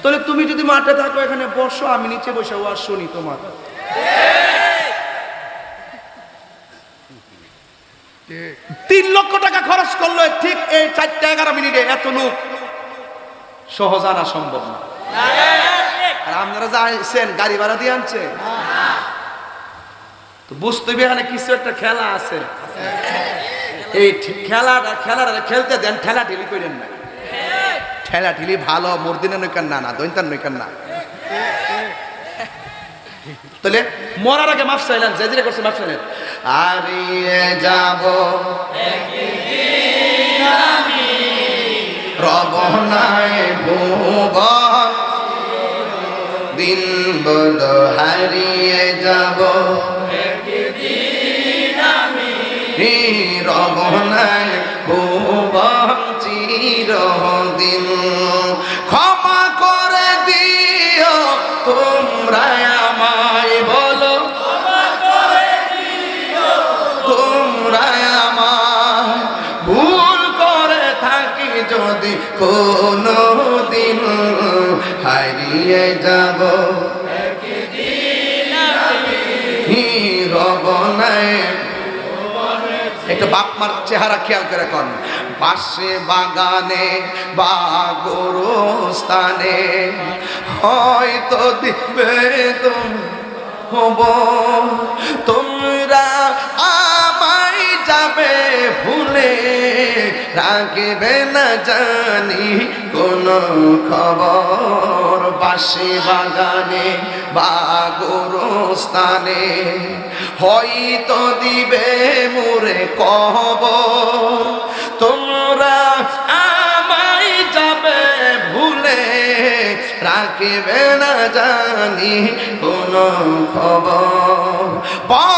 তাহলে তুমি যদি মাঠে থাকো, এখানে বসো, আমি নিচে বসে আর শুনি তোমার। তিন লক্ষ টাকা খরচ করল ঠিক এই চারটা এগারো মিনিটে, এত লোক। সহজ আনা সম্ভব না। আর আপনারা যা আনছেন গাড়ি ভাড়া দিয়ে আনছে। তো বুঝতে হবে এখানে কিছু একটা খেলা আছে। এই খেলাটা খেলাটা খেলতে দেন ঠেলা ঠেলি করেন না। ঠেলা ঠেলি ভালো মর্দিনে নৈকান না না দৈন্তান নৈকান না তাহলে, মরার আগে মাফ চাইলেন যে যেটা করছে মাফ চাইলেন। হারিয়ে যাব রবনায় ভুবন দিন বল হারিয়ে যাব। রবনায় ভুবন চিরদিন একটু বাপ মার চেহারা খেয়াল করে কন। পাশে বাগানে বা গোরস্থানে হয়তো দিবে তুম হব। তোমরা আমায় যাবে ভুলে রাখবে না জানি, কোন খবর বাসে বাগানে বা গোরস্থানে। হয়তো দিবে মোরে কব তোমরা আমায় যাবে ভুলে। রাখবে না জানি, কোন খবর।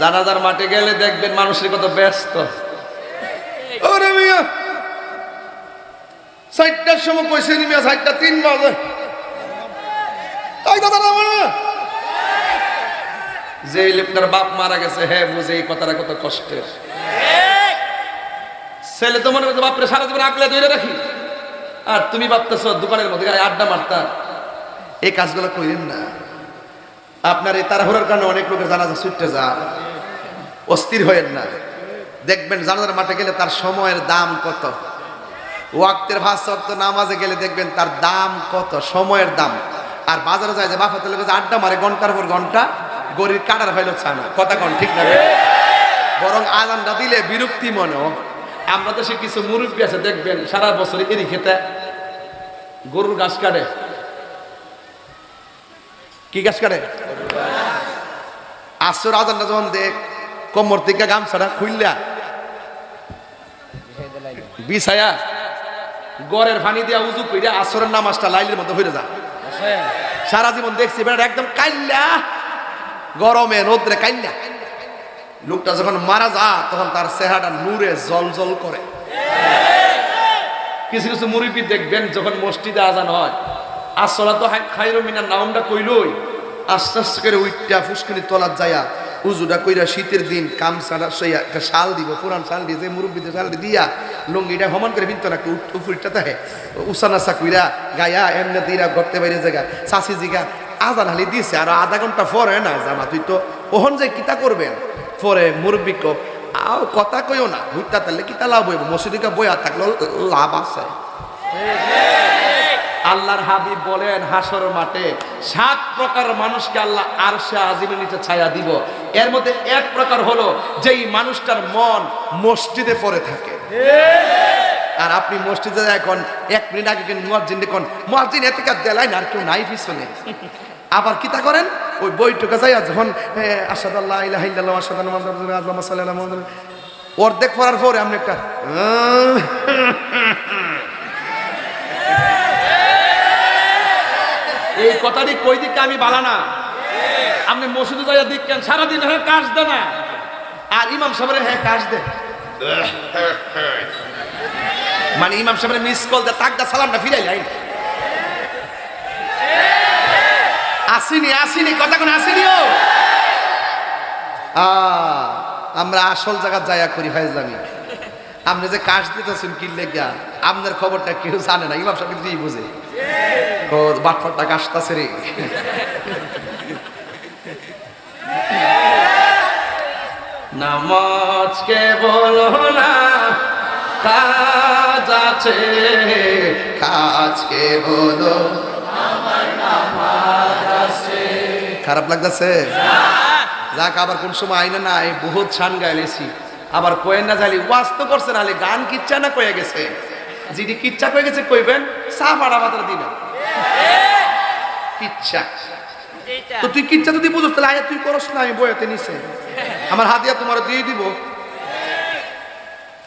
জানাজার মাঠে গেলে দেখবেন মানুষের কত ব্যস্ত। ওরে মিয়া চারটার সময় কইছে নি মিয়া চারটা তিন বাজে। তাই দাদা না যে লিপনার বাপ মারা গেছে হ্যাঁ বুঝে এই কথাটা কত কষ্টের। ছেলে তো মনে করছে বাপরে সারা জীবন আকলে ধরে রাখি। আর তুমি ভাবতেছ দোকানের মধ্যে আড্ডা মারতা এই কাজগুলো করেন না। আপনার এই তাড়াহুড়ার কারণে অনেক লোকের জানাজা ছুটতে যায়। অস্থির হয়েন না। দেখবেন জানাজার মাঠে গেলে তার সময়ের দাম কত? ওয়াক্তের ভাষ নামাজে গেলে দেখবেন তার দাম কত? সময়ের দাম। আর বাজারে যায় যে বাফাতে লোক যে আড্ডা মারে ঘণ্টার পর ঘণ্টা, গরির কাটার হইল চায় না কথা কন, ঠিক না বরং আজানটা দিলে বিরক্তি মনে। আমরা দেশে কিছু মুরব্বী আছে, দেখবেন, সারা বছর এরি খেতে গরুর গাছ কাটে। কি গাছ কাটে? আসর আজানটা যখন দেখ, কোমর থেকে গামছাটা খুললা বিছায়া গড়ের পানি দিয়া উজু কইরা আসরের নামাজটা লাইলের মতো হয়ে যা। সারা জীবন দেখছি একদম কাইল্লা। গরমে রোদ্রে কাইল্লা। লোকটা যখন মারা যা, তখন তার চেহারাটা নূরে জল জল করে। কিছু কিছু মুরব্বী দেখবেন, যখন মসজিদে আজান হয় আসলা তো খাইরো মিনার নামটা কইলই। আস্তে আস্তে করে উইটটা ফুসকিনি তলার যায়া উজুটা কইরা শীতের দিন কাম সারা সইয়া একটা শাল দিব, পুরান শাল দিয়ে যে মুরব্বীদের শাল দিয়া লুঙ্গিটা সমান করে একটু উফুরটা থাকে উসানাসা কইরা গায়া এমনি দিরা ঘরতে বাইরে জায়গা। চাষি জিগা আজান হালি দিছে, আর আধা ঘণ্টা পরে না জামা তুই তো ওহন যে কিতা করবেন? পরে মুরব্বী কো, আও কথা কইও না ভুট্টা তাহলে কিতা লাভ হইব? মসজিদিকা বইয়া থাকলেও লাভ আছে। আল্লাহর হাবিব বলেন, হাসর মাঠে সাত প্রকার মানুষকে আল্লাহ আরশে আজিমের নিচে ছায়া দিব। এর মধ্যে এক প্রকার হলো যেই মানুষটার মন মসজিদে পড়ে থাকে। আর আপনি মসজিদে এখন এক মিনিট আগে মুয়াজ্জিন দেখুন, মুয়াজ্জিন এত কাজ দেলাই না, আর কেউ নাই পিছনে। আবার কিতা করেন? ওই বইটুকা যাই যখন আসাদ আল্লাহ আসাদ আল্লাহ অর্ধেক পড়ার পরে আপনি একটা এই কথাটি কই দিকে আমি বালা না? আপনি মসজিদে যাইয়া দিকেন সারাদিন হ্যাঁ কাজ দে না। আর ইমাম সাহেবের হ্যাঁ কাজ দে মানে ইমাম সাহেবের মিস কল দে তাকদা সালামটা ফিরাই লাইন আসিনি আসিনি কথা কোন আসিনিও। আ, আমরা আসল জায়গা যাইয়া করি ফাইজলামি। আপনি যে কাজ দিতেছেন কিনলে গিয়া আপনার খবরটা কেউ জানে না ইমাম সাহেব বুঝে। রে। নামাজকে বলো না, কাজ আছে। কাজকে বলো, খারাপ লাগতেছে? যাক, আবার কোন সময় আইনা নাই, বহুত ছান গাইলেছি। আবার কয়েন না যাইলি ওয়াজ তো করছে না গান কিচ্ছা না কয়ে গেছে। যিনি কিচ্ছা কয়ে গেছে কইবেন চা পাড়া মাত্রা দিবেন কিচ্ছা। তো তুই কিচ্ছা যদি বুঝস তাহলে আয়া তুই করস না আমি বইতে নিছে। আমার হাতিয়া তোমার দিয়ে দিব।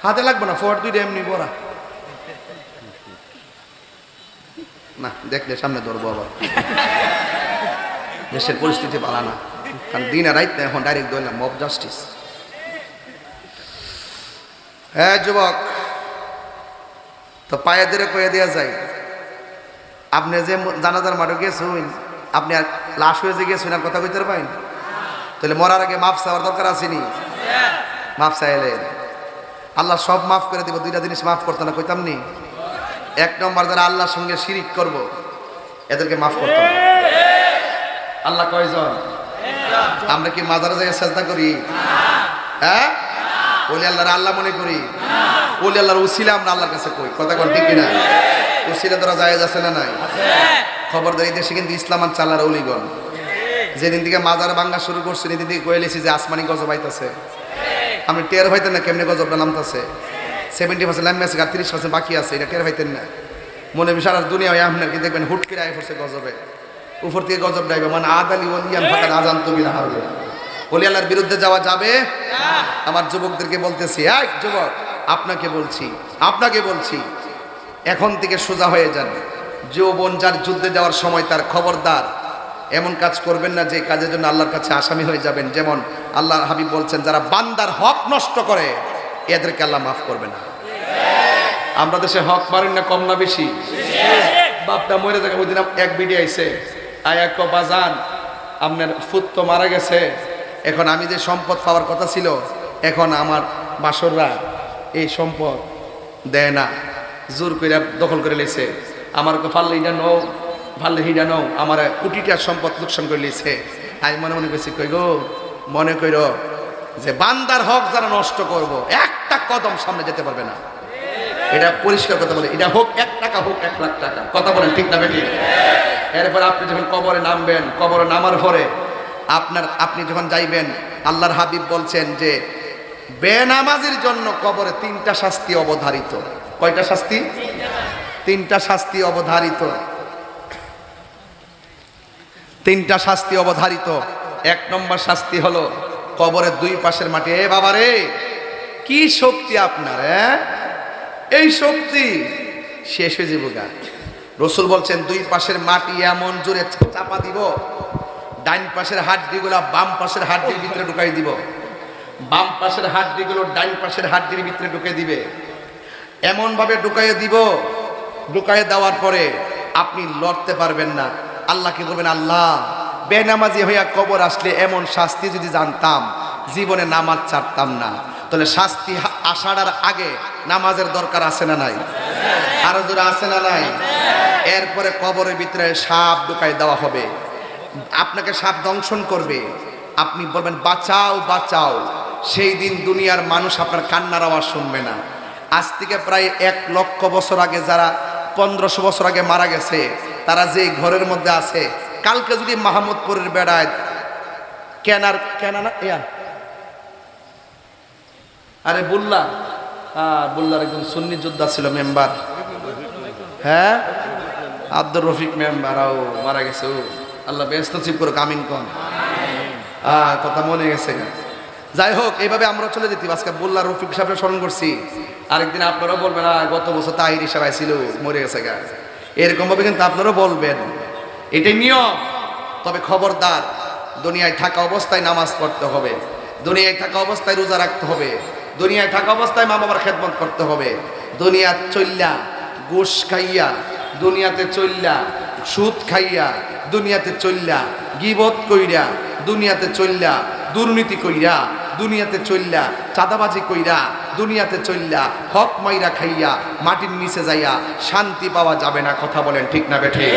হাতে লাগবে না ফোয়ার দুইটা এমনি বড়া। না দেখলে সামনে ধরবো আবার। দেশের পরিস্থিতি ভালো না। কারণ দিন আর রাইত এখন ডাইরেক্ট ধরলাম মব জাস্টিস হ্যাঁ যুবক। তো পায়ে ধরে কয়ে দেওয়া যায়, আপনি যে জানাজার মাঠে গেছেন, আপনি আর লাশ হয়ে যে গেছেন, আর কথা কইতে পারেন তাহলে মরার আগে মাফ চাওয়ার দরকার আসেনি মাফ চাইলেন আল্লাহ সব মাফ করে দিব, দুইটা জিনিস মাফ করতো না, কইতাম নি? এক নম্বর যারা আল্লাহর সঙ্গে শিরিক করব, এদেরকে মাফ করতো আল্লাহ কয়জন? আমরা কি মাজারে যাই চেষ্টা করি? হ্যাঁ? ওলি আল্লাহর আল্লাহ মনে করি। ওলি আল্লাহর উসিলা আমরা আল্লাহর কাছে কই? কথা কোন ঠিক কিনা? উসিলা ধরা যায় আছে না নাই? খবরদার এই দেশে কিন্তু ইসলাম আর চালার অলিগণ। যেদিন থেকে মাজার ভাঙ্গা শুরু করছে সেদিন থেকে কয়েলেছি যে আসমানি গজব আইতাছে। আপনি টের হইতেন না কেমনে গজবটা নামতাছে? সেভেন্টি পার্সেন্ট নামে আছে তিরিশ পার্সেন্ট বাকি আছে এটা টের হইতেন না। মনে বিশাল দুনিয়া আপনার কি দেখবেন হুট করে আয় পড়ছে গজবে। উপর থেকে গজব ডাইবে মানে আদালি ওলিয়ান ফাঁকা আজান তুমি না হবে অলি আল্লাহর বিরুদ্ধে যাওয়া যাবে? আমার যুবকদেরকে বলতেছি এক যুবক আপনাকে বলছি আপনাকে বলছি, এখন থেকে সোজা হয়ে যান। যৌবন যার যুদ্ধে যাওয়ার সময় তার খবরদার। এমন কাজ করবেন না যে কাজের জন্য আল্লাহর কাছে আসামি হয়ে যাবেন। যেমন আল্লাহ হাবিব বলছেন, যারা বান্দার হক নষ্ট করে, এদেরকে আল্লাহ মাফ করবে না। আমরা দেশে হক মারেন না, কম না বেশি। বাপটা মরে থাকে ওই দিন এক বিডি আইছে। আয়া বাজান আপনার ফুত তো মারা গেছে। এখন আমি যে সম্পদ পাওয়ার কথা ছিল, এখন আমার বাসররা এই সম্পদ দেয় না। জোর করে দখল করে লেছে। আমার ফাললে হিডা নও, ফাললে হিডা নও, আমার কোটিটার সম্পদ লোকসান করে লিছে। আমি মনে মনে করছি কই গো, মনে কইর যে বান্দার হক যারা নষ্ট করব, একটা কদম সামনে যেতে পারবে না। এটা পরিষ্কার কথা বলে, এটা হোক এক টাকা, হোক এক লাখ টাকা। কথা বলেন ঠিক না বেটি এরপর আপনি যখন কবরে নামবেন, কবরে নামার পরে আপনার, আপনি যখন যাইবেন, আল্লাহর হাবিব বলছেন যে বেনামাজির জন্য কবরে তিনটা শাস্তি অবধারিত। কয়টা শাস্তি? তিনটা শাস্তি অবধারিত। তিনটা শাস্তি অবধারিত। এক নম্বর শাস্তি হলো কবরের দুই পাশের মাটি। এ বাবারে, কি শক্তি আপনার এই শক্তি শেষ হয়ে যাব গা। রসুল বলছেন, দুই পাশের মাটি এমন জোরে চাপা দিব ডাইন পাশের হাড্ডিগুলো বাম পাশের হাড্ডির ভিতরে ঢুকাই দিব। বাম পাশের হাড্ডিগুলো ডাইন পাশের হাড্ডির ভিতরে ঢুকে দিবে। এমন ভাবে ঢুকাইয়ে দিব, ঢুকাইয়ে দেওয়ার পরে আপনি লড়তে পারবেন না। আল্লাহকে বলবেন, আল্লাহ, বেনামাজি হইয়া কবর আসলে এমন শাস্তি যদি জানতাম, জীবনে নামাজ ছাড়তাম না। তাহলে শাস্তি আসার আগে নামাজের দরকার আছে না নাই? আরও জোরে আছে না নাই? এরপরে কবরের ভিতরে সাপ ঢুকাই দেওয়া হবে। আপনাকে সাপ দংশন করবে। আপনি বলবেন, বাঁচাও বাঁচাও। সেই দিন দুনিয়ার মানুষ আপনার কান্নার আওয়াজ শুনবে না। আজ থেকে প্রায় এক লক্ষ বছর আগে যারা পনেরোশো বছর আগে মারা গেছে, তারা যে ঘরের মধ্যে আছে, কালকে যদি মাহমুদপুরের বেড়ায় কেনার কেনা না ইয়া। আরে বললা। বললার একজন সুন্নি যোদ্ধা ছিল মেম্বার। হ্যাঁ? আব্দুর রফিক মেম্বার ও মারা গেছে, ও। আল্লাহ ব্যস্ত চিপ করুক, আমিন কন। কথা মনে গেছে। যাই হোক এইভাবে আমরা চলে যেতে আজকে বললা রফিক সাহেব স্মরণ করছি। আরেকদিন আপনারাও বলবেন "আহ, গত বছর তাহির হিসাবে ছিল মরে গেছে গা। এরকম ভাবে কিন্তু আপনারাও বলবেন। এটাই নিয়ম। তবে খবরদার দুনিয়ায় থাকা অবস্থায় নামাজ পড়তে হবে। দুনিয়ায় থাকা অবস্থায় রোজা রাখতে হবে। দুনিয়ায় থাকা অবস্থায় মা বাবার খেদমত করতে হবে। দুনিয়া চল্লা গোশ খাইয়া দুনিয়াতে চল্লা সুদ খাইয়া দুনিয়াতে চল্লা গিবত কইরা দুনিয়াতে চল্লা দুর্নীতি কইরা দুনিয়াতে চল্লা চাঁদাবাজি কইরা দুনিয়াতে চল্লা হক মাইরা খাইয়া মাটির নিচে যাইয়া শান্তি পাওয়া যাবে না, কথা বলেন ঠিক না বেঠে?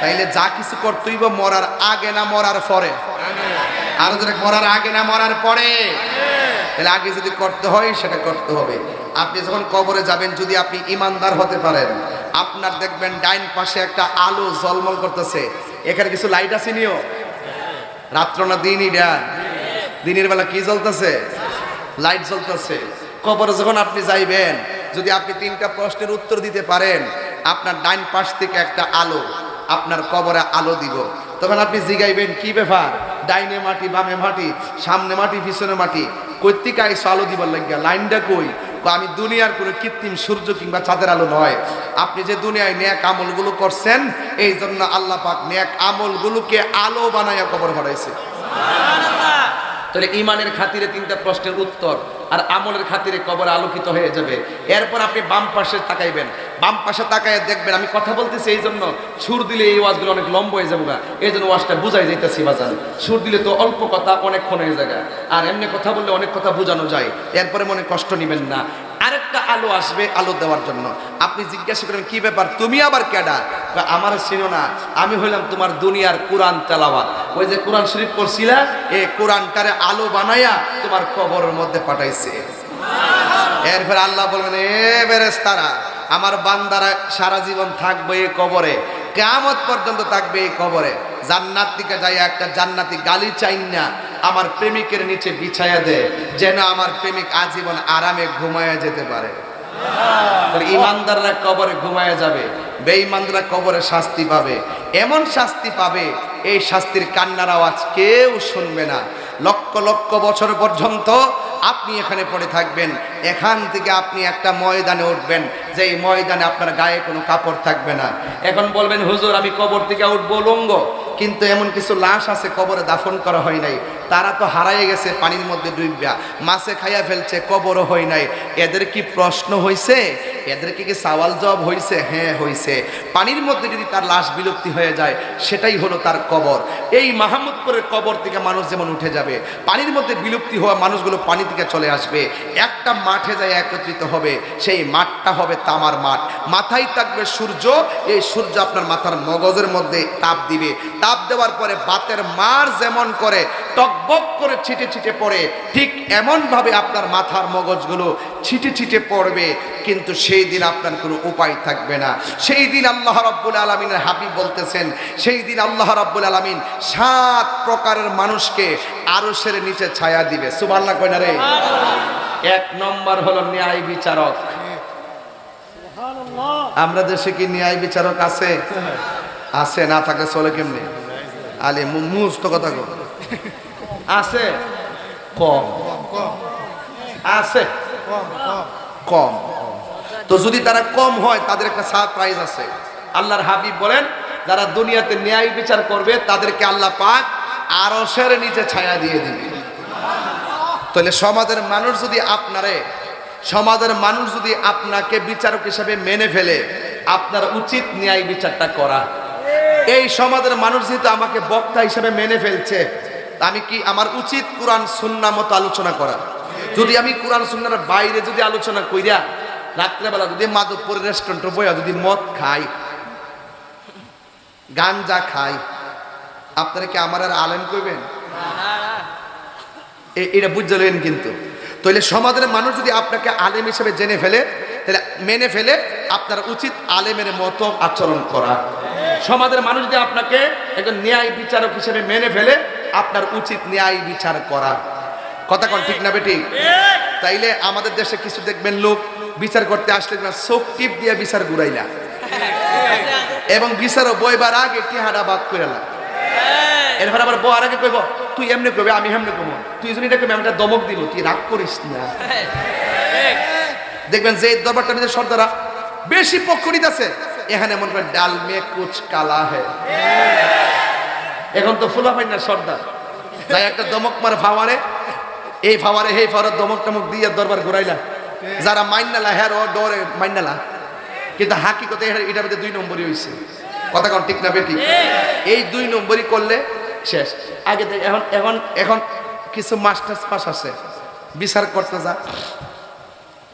তাইলে যা কিছু করতেইব মরার আগে না মরার পরে। আর যদি মরার আগে না মরার পরে। তাহলে আগে যদি করতে হয়, সেটা করতে হবে। আপনি যখন কবরে যাবেন, যদি আপনি ইমানদার হতে পারেন, আপনার দেখবেন ডাইন পাশে একটা আলো জলমল করতেছে। এখানে কিছু লাইট আছে নিও? রাত্র না দিনই ডান। দিনের বেলা কি জ্বলতেছে? লাইট জ্বলতেছে। কবরে যখন আপনি যাইবেন যদি আপনি তিনটা প্রশ্নের উত্তর দিতে পারেন আপনার ডাইন পাশ থেকে একটা আলো আপনার কবরে আলো দিব। তখন আপনি জিগাইবেন কি ব্যাপার? ডাইনে মাটি বামে মাটি সামনে মাটি পিছনে মাটি কৈত্তিক আইসো আলো দিবার লাগিয়া লাইনটা কই? কই, আমি দুনিয়ার কোনো কৃত্রিম সূর্য কিংবা চাঁদের আলো নয়। আপনি যে দুনিয়ায় ন্যাক আমলগুলো করছেন এই জন্য আল্লাহ পাক ন্যাক আমলগুলোকে আলো বানাইয়া কবর ভরাইছে তাহলে ইমানের খাতিরে তিনটা প্রশ্নের উত্তর আর আমলের খাতিরে কবর আলোকিত হয়ে যাবে। এরপর আপনি বাম পাশে তাকাইবেন। বাম পাশে তাকায় দেখবেন, আমি কথা বলতেছি এই জন্য সুর দিলে এই ওয়াজগুলো অনেক লম্ব হয়ে যাব। এই জন্য ওয়াজটা বুঝাই যাইতেছি বাজান। সুর দিলে তো অল্প কথা, অনেকক্ষণ হয়ে যায় আর এমনি কথা বললে অনেক কথা বোঝানো যায়। এরপরে মনে কষ্ট নেবেন না। আরেকটা আলো আসবে, আলো দেওয়ার জন্য। আপনি জিজ্ঞাসা করেন, কি ব্যাপার? তুমি আবার কেডা? আমার ছিল না। আমি হইলাম তোমার দুনিয়ার কোরআন তেলাওয়াত। ওই যে কোরআন শরীফ পড়ছিলা, এ কোরআনটারে আলো বানাইয়া তোমার কবরের মধ্যে পাঠাইছে। এরপর আল্লাহ বলবেন, এ বেরেস্তারা আমার বান্দারা সারা জীবন থাকবে এই কবরে। কেয়ামত পর্যন্ত থাকবে এই কবরে। জান্নাত থেকে যাই একটা জান্নাতি গালি চাই না। আমার প্রেমিকের নিচে বিছায়া দে, যেন আমার প্রেমিক আজীবন আরামে ঘুমায়া যেতে পারে। ইমানদাররা কবরে ঘুমায়া যাবে বেঈমানদাররা কবরে শাস্তি পাবে। এমন শাস্তি পাবে, এই শাস্তির কান্নার আওয়াজ কেউ শুনবে না। লক্ষ লক্ষ বছর পর্যন্ত আপনি এখানে পড়ে থাকবেন, এখান থেকে আপনি একটা ময়দানে উঠবেন যে এই ময়দানে আপনার গায়ে কোনো কাপড় থাকবে না। এখন বলবেন, হুজুর, আমি কবর থেকে উঠবো, লঙ্গ। কিন্তু এমন কিছু লাশ আছে, কবরে দাফন করা হয় নাই। তারা তো হারাই গেছে, পানির মধ্যে ডুববা মাছে খাইয়া ফেলছে, কবরও হয় নাই। এদের কি প্রশ্ন হয়েছে এদেরকে কি সওয়াল জবাব হয়েছে হ্যাঁ হয়েছে পানির মধ্যে যদি তার লাশ বিলুপ্তি হয়ে যায়, সেটাই হলো তার কবর। এই মাহমুদপুরের কবর থেকে মানুষ যেমন উঠে যাবে, পানির মধ্যে বিলুপ্তি হওয়া মানুষগুলো পানি থেকে চলে আসবে। একটা মাঠে যায় একত্রিত হবে, সেই মাঠটা হবে তামার মাঠ। মাথায় থাকবে সূর্য, এই সূর্য আপনার মাথার মগজের মধ্যে তাপ দিবে। তাপ দেওয়ার পরে বাতের মার যেমন করে টকবক করে ছিটে ছিটে পড়ে ঠিক এমনভাবে আপনার মাথার মগজগুলো ছিটে ছিটে পড়বে কিন্তু সেই দিন আপনার কোনো উপায় থাকবে না। সেই দিন আল্লাহ রাব্বুল আলমিনের হাবিব বলতেছেন সেই দিন আল্লাহ রাব্বুল আলমিন সাত প্রকারের মানুষকে আরশের নিচে ছায়া দিবে। সুবাল্লা কয়না রে? এক নম্বর হলো ন্যায় বিচারক। আমরা দেশে কি ন্যায় বিচারক আছে? আছে না থাকলে চলে কেমনি? আলে মুস্ত কথা কো আছে কম আছে কম তো যদি তারা কম হয়, তাদের একটা সারপ্রাইজ আছে। আল্লাহর হাবিব বলেন, যারা দুনিয়াতে ন্যায় বিচার করবে, তাদেরকে আল্লাহ পাক আরশের নিচে ছায়া দিয়ে দিবে। তাহলে সমাজের মানুষ যদি আপনারে, সমাজের মানুষ যদি আপনাকে বিচারক হিসেবে মেনে ফেলে, আপনার উচিত ন্যায় বিচারটা করা। এই সমাজের মানুষ যেহেতু আমাকে বক্তা হিসেবে মেনে ফেলছে আমি কি আমার উচিত কোরআন সুন্না মতো আলোচনা করা? যদি আমি কোরআন সুন্নার বাইরে যদি আলোচনা কইরা রাত্রেবেলা যদি মাধবপুর রেস্টুরেন্ট বইয়া যদি মদ খাই, গাঞ্জা খাই, আপনারা কি আমার আর আলেম কইবেন? এ- এটা বুঝতে লইন কিন্তু। তাহলে সমাজের মানুষ যদি আপনাকে আলেম হিসেবে জেনে ফেলে তাহলে মেনে ফেলে আপনার উচিত আলেমের মতো আচরণ করা। সমাজের মানুষ যদি আপনাকে একজন ন্যায় বিচারক হিসেবে মেনে ফেলে আপনার উচিত ন্যায় বিচার করা। কথা কোন ঠিক না বেটি? তাইলে আমাদের দেশে কিছু দেখবেন লোক বিচার করতে আসলে না চোখ টিপ দিয়ে বিচার ঘুরাইলা। এবং বিচারও বইবার আগে টিহাডা বাদ করে এরপর আবার বউ আর আগে কইব তুই এমনি কইবে আমি এমনি কইব। তুই যদি এটা কইবি আমি একটা দমক দিব তুই রাগ করিস না। দেখবেন যে দরবারটা নিজের সর্দারা বেশি পক্ষ নিতেছে এখানে মনে করেন ডাল মে কুচ কালা হে এখন তো ফুলা পাই না সর্দার। তাই একটা দমক মারে ফাওয়ারে, এই ফাওয়ারে এই ফাওয়ারে দমক টমক দিয়ে দরবার ঘুরাইলা। যারা মাইনালা হ্যাঁ ও ডরে মাইনালা। কিন্তু হাকিকতে এটা এটা মধ্যে দুই নম্বরই হইছে। কথা কন ঠিক না বেটি এই দুই নম্বরই করলে শেষ। আগে এখন এখন এখন কিছু মাস্টার্স পাস আছে। বিচার করতে যা।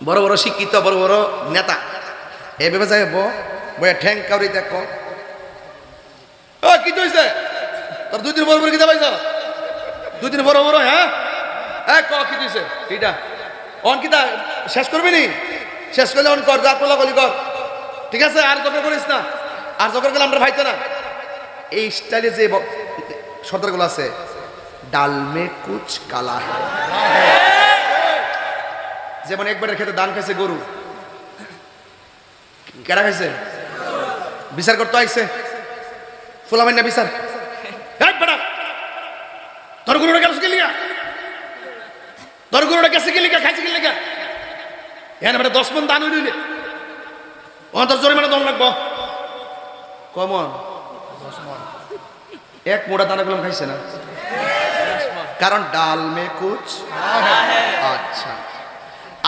বড় বড় শিক্ষিত, বড় বড় নেতা। এভাবে যাই বো বইয়া ঠ্যাং কাউরি দেখো। কি হইছে? তোর দুই দিন বড় বড় কিতা পাইছ দুই দিন বড় বড় হ্যাঁ? হ্যাঁ ক, কি দিছে? এইটা। অন কিতা শেষ করবি নি? শেষ করলে অন কর, যা তোলা কলি কর। ঠিক আছে, আর জবর করিস না। আর জবর গেলে আমরা ভাইতে না। এই স্টাইলে যে সর্দারগুলো আছে, ডাল মে কুচ কালা যেমন একবারের খেতে দান খাইছে গরু। কেডা খাইছে? বিচার করতে আইছে। ফুলামাই না বিচার? তোর গরুটা গেছে কি লিগা তোর গরুটা গেছে কি লিগা খাইছে কি লিগা এখানে বেটা দশ মন দান হইলে ও তোর জোরে মানে দম লাগবো। কমন। এক মোটা দানা গুলো খাইছে না? কারণ ডাল মে কুচ আচ্ছা।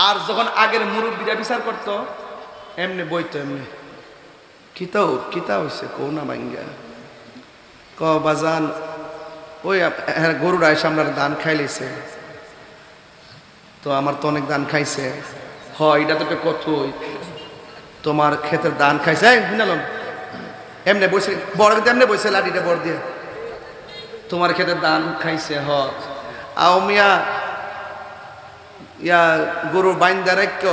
আর যখন আগের মুরব্বীরা বিচার করতো, এমনি বইতো এমনি। কিতাও কিতা হয়েছে কৌ না ভাঙ্গা। ক বাজান ওই হ্যাঁ গরুরা এসে আপনার দান খাইলেছে তো আমার তো অনেক দান খাইছে। হ, এটা তো কতই। তোমার ক্ষেতের দান খাইছে। হিনালম এমনি বসে, বড় এমনি বসে লাঠিটা বড় দিয়ে। তোমার ক্ষেতের দান খাইছে, হ। আও মিয়া, ইয়া গরু বাইন্দা রাখ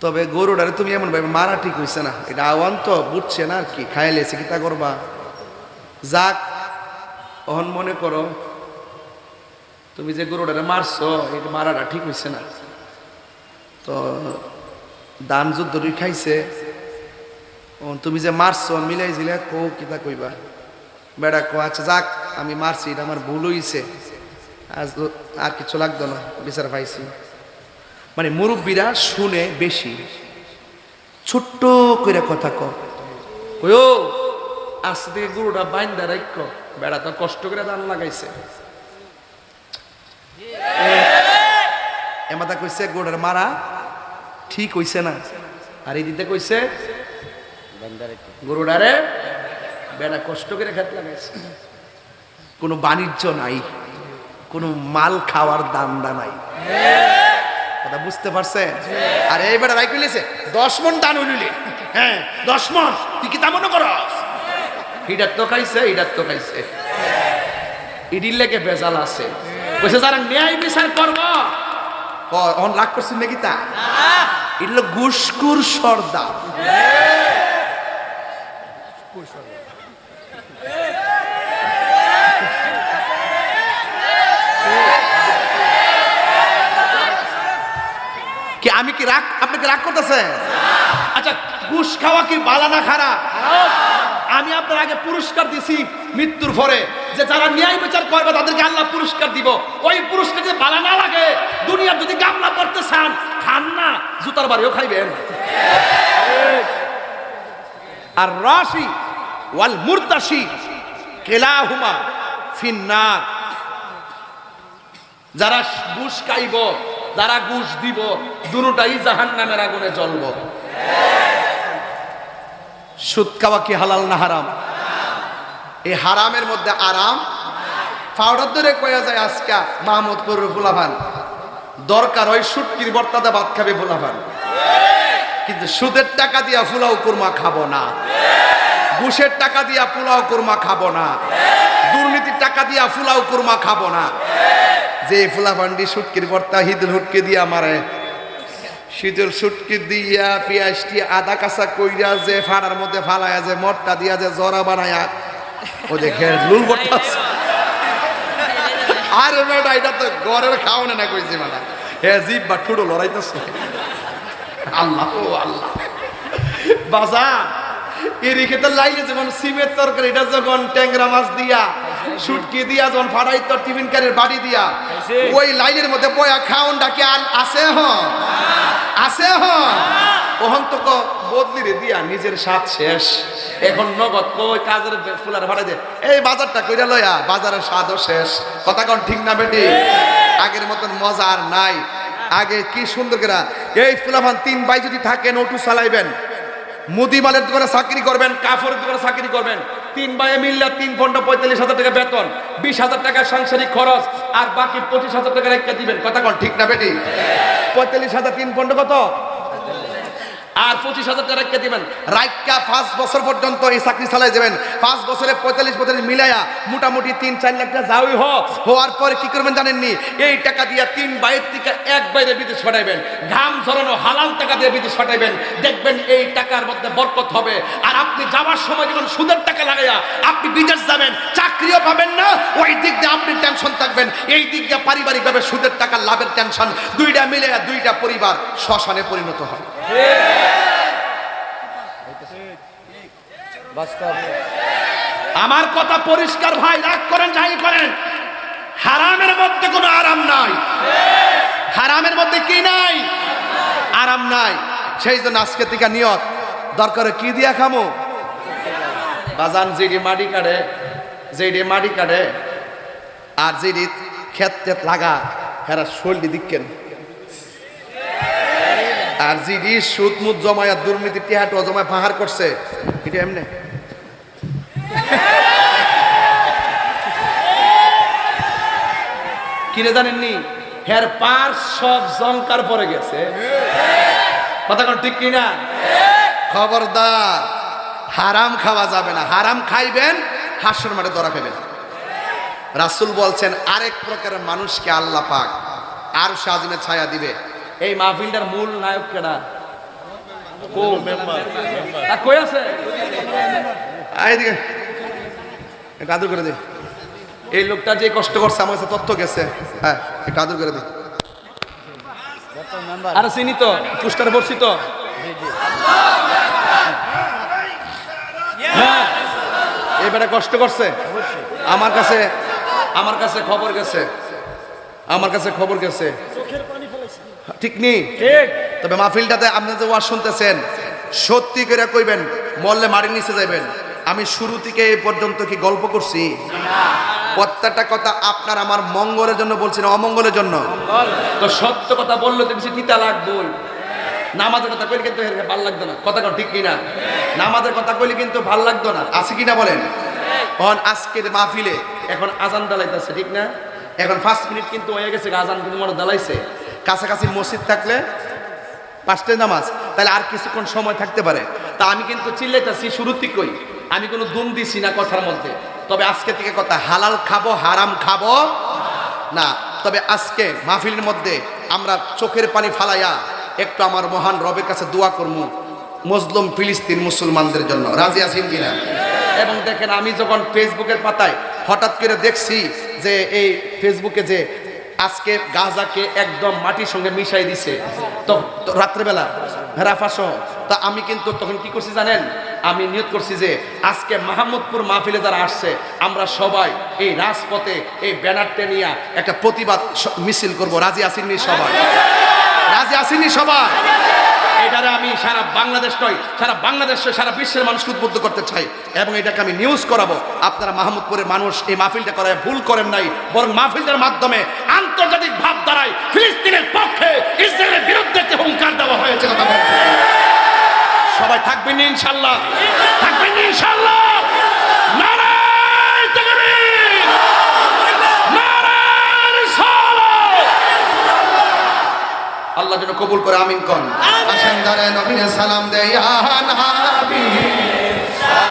তবে গরুটারে তুমি এমন ভাবে মারা ঠিক হয়েছে না। এটা আওয়ান তো বুঝছে না আর কি খাইলেছে কি তা করবা? যাক অহন মনে করো, তুমি যে গরুটারে মারছো এটা মারাটা ঠিক হইছে না। তো দান যুদ্ধ খাইছে তুমি যে মারছো মিলাই জিলে কো কিতা কইবা? বেড়া কো আচ্ছা যাক, আমি মারছি, এটা আমার ভুল হইছে। আজ আর কিছু লাগতো না, বিচার পাইছি। মানে মুরব্বীরা শুনে বেশি। ছোট্ট করে কথা কয়ো থেকে গরুটা বাইন্দা রাখ বেড়া তো কষ্ট করে দান লাগাইছে। এমাতা কইছে গরুটার মারা ঠিক হইছে না। আর এই দিতে কইছে গরুটারে বেড়া কষ্ট করে খেত লাগাইছে। কোনো বাণিজ্য নাই কোনো মাল খাওয়ার দান্দা নাই। কথা বুঝতে পারছে আর এইবার রাই কইলেছে দশ মন দান হইলি হ্যাঁ দশ মন। তুই কি তা মনে কর হিডার তো খাইছে হিডার তো খাইছে। ইডির লেগে বেজাল আছে। বলছে যারা ন্যায় বিচার করব। অন করছেন নাকি তা? এগুলো গুসকুর সর্দা কি আমি কি রাগ আপনি কি রাগ করতেছেন? আচ্ছা ঘুষ খাওয়া কি বালা না খারাপ? আমি আপনার আগে পুরস্কার দিছি মৃত্যুর পরে। যে যারা ন্যায় বিচার করবে, তাদেরকে আল্লাহ পুরস্কার দিব। ওই পুরস্কার যদি বালা না লাগে দুনিয়া যদি গামলা করতে চান, খান না, জুতার বাড়িও খাইবেন। আর রাশি, ওয়াল মুরতাশি, কেলাহুমা ফিন্নার। যারা ঘুষ খাইব, যারা ঘুষ দিব, দুটাই জাহান নামের আগুনে জ্বলব। সুদ খাওয়া কি হালাল না হারাম? এই হারামের মধ্যে আরাম? ফাউডার ধরে কয়া যায় আজকা মাহমুদপুরের ফুলাভান দরকার হয় সুটকির বর্তাতে ভাত খাবে ফুলাভান কিন্তু সুদের টাকা দিয়া ফুলাও কুরমা খাব না। ঘুষের টাকা দিয়া পোলাও কুরমা খাব না। দুর্নীতির টাকা দিয়া ফুলাও কুরমা খাব না। যে ফুলা ভান্ডি সুটকির বর্তা হিদুল হুটকে দিয়া মারে শীতল সুটকি দিয়া পেঁয়াজটি আদা কাঁচা কইরা যে ফাড়ার মধ্যে ফালায়া যে মটটা দিয়া যে জরা বানায়া ও যে দেখে লুল বট্টা। আরে মেয়েটা এটা তো গড়ের খাওয়ানে না কইছি মানা হে জিপ বা ঠুডো লড়াইতেছে। আল্লাহ ও আল্লাহ। বাজা এরিকে তো লাইলে যেমন সিমের তরকারি এটা যখন ট্যাংরা মাছ দিয়া শুটকি দিয়া যখন ফাড়াই তোর টিফিন কারের বাড়ি দিয়া ওই লাইনের মধ্যে বয়া খাওন ডাকে আর আছে হ আছে ওহন তো বদলি রে দিয়া নিজের স্বাদ শেষ। এখন নগদ কই কাজের ফুলার ভাড়া দে। এই বাজারটা কইরা লয়া বাজারের স্বাদও শেষ। কথা কোন ঠিক না বেটি? আগের মতন মজা আর নাই। আগে কি সুন্দর করে এই ফুলাভান তিন ভাই যদি থাকেন ওটু চালাইবেন। মুদি মালের দোকানে চাকরি করবেন কাপড়ের দোকানে চাকরি করবেন। তিন বায়ে মিললে তিন ঘণ্টা পঁয়তাল্লিশ হাজার টাকা বেতন, বিশ হাজার টাকা সাংসারিক খরচ, আর বাকি পঁচিশ হাজার টাকা রেখে দিবেন। কথা কন ঠিক না বেটি? পঁয়তাল্লিশ হাজার তিন পনেরো কত? আর পঁচিশ হাজার টাকা রেখে দিবেন। রাইকা পাঁচ বছর পর্যন্ত এই চাকরি চালাই যাবেন। পাঁচ বছরে পঁয়তাল্লিশ পঁয়তাল্লিশ মিলাইয়া মোটামুটি তিন, চার লাখ টাকা যাওই হ হওয়ার পরে কি করবেন জানেননি? এই টাকা দিয়ে তিন বাইরের থেকে এক বাইরে বিদেশ পাঠাইবেন। ঘাম ঝরানো হালাল টাকা দিয়ে বিদেশ পাঠাইবেন। দেখবেন এই টাকার মধ্যে বরকত হবে। আর আপনি যাওয়ার সময় যখন সুদের টাকা লাগাইয়া আপনি বিদেশ যাবেন, চাকরিও পাবেন না, ওই দিক দিয়ে আপনি টেনশন থাকবেন। এই দিক দিয়ে পারিবারিকভাবে সুদের টাকা লাভের টেনশন দুইটা মিলে দুইটা পরিবার শ্মশানে পরিণত হয় আমার কথা পরিষ্কার ভাই, রাগ করেন যাই করেন। হারামের মধ্যে কোনো আরাম নাই। হারামের মধ্যে কি নাই? আরাম নাই। সেই জন্য আজকে থেকে নিয়ত, দরকার কি দিয়া খামো? বাজান যেটি মাটি কাটে যেটি মাটি কাটে, আর যেটি ক্ষেত লাগা, হেরা শৈলী দিকেন আর যিনি সুদ, মুদ জমায়া, দুর্নীতি, টিহাটো জমায় পাহাড় করছে, এটা এমনি? কিনে জানেননি? হের পার সব জঙ্কার পরে গেছে। কথা কোন ঠিক কিনা? খবরদার, হারাম খাওয়া যাবে না। হারাম খাইবেন, হাসর মাঠে ধরা খাবেন রাসুল বলছেন, আরেক প্রকারের মানুষকে আল্লাহ পাক আর সাজমে ছায়া দিবে। এই মাহফিলটার মূল নায়ক কেডা কো আ, কই আছে? এটা আদর করে দে। এই লোকটা যে কষ্ট করছে আমার কাছে তথ্য গেছে। হ্যাঁ এটা আদর করে দে। আরে চিনি তো পুস্টার বসছি তো। হ্যাঁ। এবারে কষ্ট করছে। আমার কাছে আমার কাছে খবর গেছে। আমার কাছে খবর গেছে। ঠিক নেই? তবে মাহফিলটাতে আপনি যে ওয়াজ শুনতেছেন সত্যি করে কইবেন মরলে মাটির নিচে যাবেন আমি শুরু থেকে এই পর্যন্ত কি গল্প করছি? প্রত্যেকটা কথা আপনার আমার মঙ্গলের জন্য বলছি না অমঙ্গলের জন্য। তো সত্য কথা বললে তো বেশি তিতা লাগবে নামাজের কথা কইলে কিন্তু ভালো লাগতো না। কথা কন ঠিক কিনা? নামাজের কথা কইলে কিন্তু ভালো লাগতো না। আছে কিনা বলেন? এখন আজকের মাহফিলে। এখন আজান দালাইতেছে ঠিক না? এখন পাঁচ মিনিট কিন্তু হয়ে গেছে, গাজান কিন্তু মনে দালাইছে। কাছাকাছি মসজিদ থাকলে পাঁচটায় নামাজ, তাহলে আর কিছুক্ষণ সময় থাকতে পারে। তা আমি কিন্তু চিল্লাইতেছি শুরু থেকেই। আমি কোনো দুম দিছি না কথার মধ্যে। তবে আজকে থেকে কথা, হালাল খাব, হারাম খাব? না। তবে আজকে মাহফিলের মধ্যে আমরা চোখের পানি ফালাইয়া একটু আমার মহান রবের কাছে দোয়া করব মজলুম ফিলিস্তিন মুসলমানদের জন্য। রাজি আছেন কিনা? এবং দেখেন আমি যখন ফেসবুকের পাতায় হঠাৎ করে দেখছি যে এই ফেসবুকে যে আজকে গাজাকে একদম মাটির সঙ্গে মিশাই দিছে, তো রাত্রেবেলা রাফাসহ তা আমি কিন্তু তখন কি করছি জানেন? আমি নিয়োগ করছি যে আজকে মাহমুদপুর মাহফিলে যারা আসছে, আমরা সবাই এই রাজপথে এই ব্যানারটা নিয়ে একটা প্রতিবাদ মিছিল করব। রাজি আসেননি সবাই? রাজি আসেননি সবাই? এটারে আমি সারা বাংলাদেশ নয়, সারা বাংলাদেশ সারা বিশ্বের মানুষকে উদ্বুদ্ধ করতে চাই এবং এটাকে আমি নিউজ করাবো। আপনারা মাহমুদপুরের মানুষ এই মাহফিলটা করায় ভুল করেন নাই, বরং মাহফিলটার মাধ্যমে আন্তর্জাতিক ভাব দ্বারাই ফিলিস্তিনের পক্ষে ইসরায়েলের বিরুদ্ধে যে হুঙ্কার দেওয়া হয়েছে কথা সবাই থাকবেন ইনশাল্লাহ? থাকবেন ইনশাল্লাহ! আল্লাহ যেন কবুল করে, আমিন কন। দাঁড়ায় নবীনে সালাম দেয় নবী